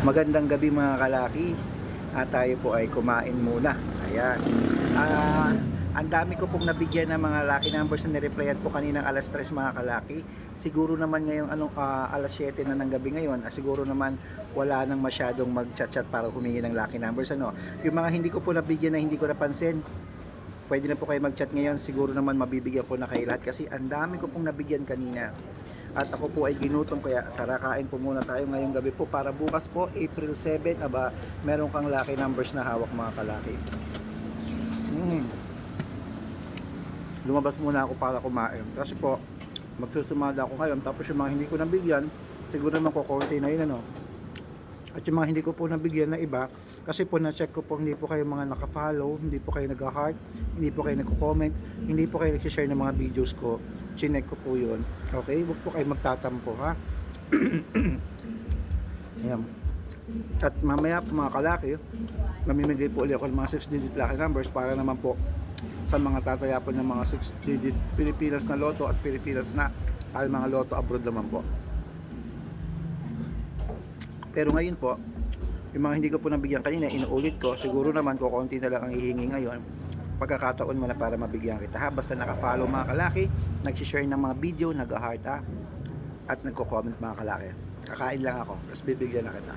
Magandang gabi mga kalaki. At tayo po ay kumain muna. Ayan. Ah, ang dami ko pong nabigyan ng mga lucky numbers na nireplyan po kaninang alas 3 mga kalaki. Siguro naman ngayong anong ah, alas 7 na ng gabi ngayon, ah, siguro naman wala nang masyadong mag-chat-chat para humingi ng lucky numbers ano. Yung mga hindi ko po nabigyan na hindi ko napansin, pwede na po kayo mag-chat ngayon. Siguro naman mabibigyan ko na kayo lahat kasi ang dami ko pong nabigyan kanina. At ako po ay ginutom kaya tara kain po muna tayo ngayong gabi po para bukas po April 7 aba meron kang lucky numbers na hawak mga kalaki. Mm. Lumabas muna ako para kumain kasi po magsusumada ako ngayon tapos yung mga hindi ko nabigyan siguro naman kukunti na yun ano. At yung mga hindi ko po nabigyan na iba, kasi po na-check ko po hindi po kayo mga naka-follow, hindi po kayo nag-heart, hindi po kayo nagko-comment, hindi po kayo nag-share ng mga videos ko. Chinek ko po yun. Okay? Huwag po kayo magtatampo ha. Ayan. At mamaya po mga kalaki, mamimigay po ulit ako ng mga 6-digit lucky numbers para naman po sa mga tataya po ng mga 6-digit Pilipinas na loto at Pilipinas na al mga loto abroad naman po. Pero ngayon po, yung mga hindi ko po nabigyan kanina, inuulit ko, siguro naman ko konti na lang ang ihingi ngayon. Pagkakataon mo na para mabigyan kita ha. Basta naka-follow mga kalaki, nag-share ng mga video, nag-heart ha, at nagko-comment mga kalaki. Kakain lang ako, tapos bibigyan na kita.